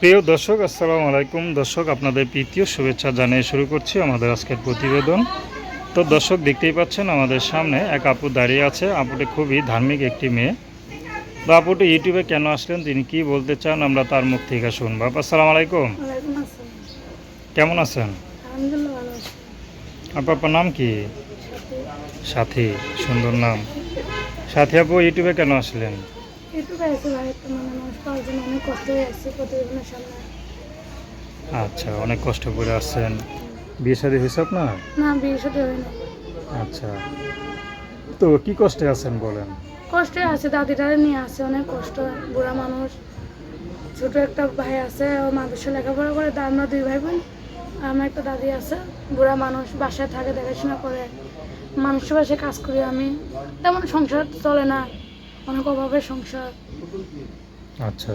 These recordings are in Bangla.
প্রিয় দর্শক আসসালামু আলাইকুম। দর্শক আপনাদের প্রীতীয় শুভেচ্ছা জানিয়ে শুরু করছি আমাদের আজকের প্রতিবেদন। তো দর্শক দেখতেই পাচ্ছেন আমাদের সামনে এক আপু দাঁড়িয়ে আছে। আপুটি খুবই ধার্মিক একটি মেয়ে। তো আপুটি ইউটিউবে কেন আসলেন তিনি কি বলতে চান আমরা তার মুখ থেকে শুনব। আপু আসসালামু আলাইকুম। কেমন আছেন? আপু আপনার নাম কি? সাথী সুন্দর নাম। সাথী আপু ইউটিউবে কেন আসলেন? ইউটিউবে আছে ভাই একটা মানে মানুষ জন্য অনেক কষ্ট হয়ে আসছে প্রতিবেদনের সামনে। আচ্ছা অনেক কষ্ট করে আসছেন বিয়ে শাদী হয়েছে আপনার না বিয়ের সাথে হয় না আচ্ছা। তো কি কষ্টে আছেন বলেন? কষ্টে আছে দাদিটারে নিয়ে আসে অনেক কষ্ট। বুড়া মানুষ ছোট একটা ভাই আছে ও মাদ্রাসা লেখাপড়া করে তা আমরা দুই ভাই বোন আমার একটা দাদি আছে বুড়া মানুষ বাসায় থাকে দেখাশোনা করে মানুষের বাসায় কাজ করি আমি তেমন সংসার চলে না। অনেক অভাবের সংসার আচ্ছা।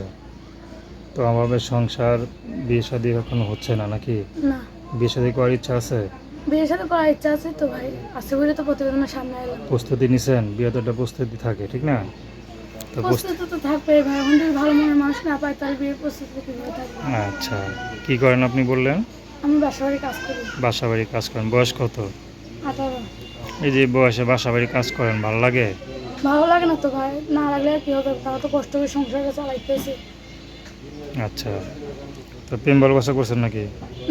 তো আমাদের সংসার বিয়ে শাদী এখন হচ্ছে না নাকি? না। বিয়ে শাদী করার ইচ্ছা আছে? বিয়ের সাথে করার ইচ্ছা আছে তো ভাই। আছে বলে তো প্রতিবেদনের সামনে এলাম। প্রস্তুতি নিছেন? বিয়ে তো একটা প্রস্তুতি থাকে ঠিক না? তো প্রস্তুতি তো থাকবে ভাই। এখন যদি ভালো মনের মানুষ না পায় তাহলে বিয়ের প্রস্তুতি কীভাবে থাকবে? আচ্ছা। কি করেন আপনি বললেন? আমি বাসা বাড়ি কাজ করি। বাসা বাড়ি কাজ করেন। বয়স কত? আঠারো। এই যে বয়সে বাসাবাড়ি কাজ করেন ভালো লাগে? ভালো লাগে না তো ভাই। না লাগলে আর কি হবে? তাও তো কষ্ট করে সংসার চালাইতেছে। আচ্ছা। তো প্রেম ভালোবাসা করছেন নাকি?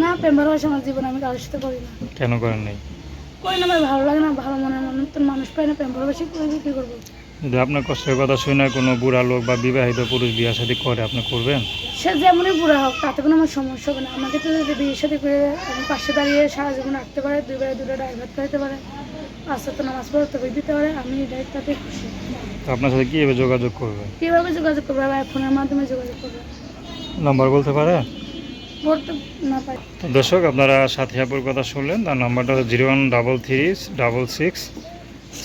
না প্রেম ভালোবাসা আমার জীবনে আমি কারোর সাথে করি না। কেন করেন নাই? করি না ভাই ভালো লাগে না ভালো মনের মানুষ তো মানুষ পায় না প্রেম ভালোবাসি করবি কী করব? যদি আপনার কষ্টের কথা শুনে কোনো বুড়া লোক বা বিবাহিত পুরুষ বিয়ে শাদী করে আপনি করবেন? সে যেমনই বুড়া হোক তাতে কোনো আমার সমস্যা হবে না। আমাকে তো যদি বিয়ের সাথে করে আমি পাশে দাঁড়িয়ে সারা জীবন রাখতে পারে দুই বেলা দুটো ড্রাইভার খাইতে পারে পাঁচটা তো নামাজ পড়তে তবে দিতে পারে আমি এটাই তাতে খুশি। তো আপনার সাথে কীভাবে যোগাযোগ করবে? কীভাবে যোগাযোগ করবে? ফোনের মাধ্যমে যোগাযোগ করবে? নাম্বার বলতে পাই তো দর্শক, আপনারা সাথিয়াপুর কথা শুনলেন। তার নাম্বারটা zero one double three double six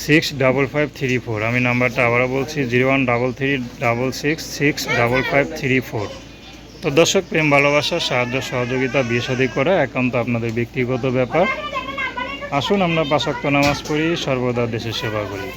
six double five three four. আমি নাম্বারটা আবারও বলছি, zero one double three double six six double five three four. তো দর্শক, প্রেম, ভালোবাসা, সাহায্য, সহযোগিতা, বিয়ে করা একান্ত আপনাদের ব্যক্তিগত ব্যাপার। আসুন আমরা পাশাক্ত নামাজ পড়ি, সর্বদা দেশের সেবা করি।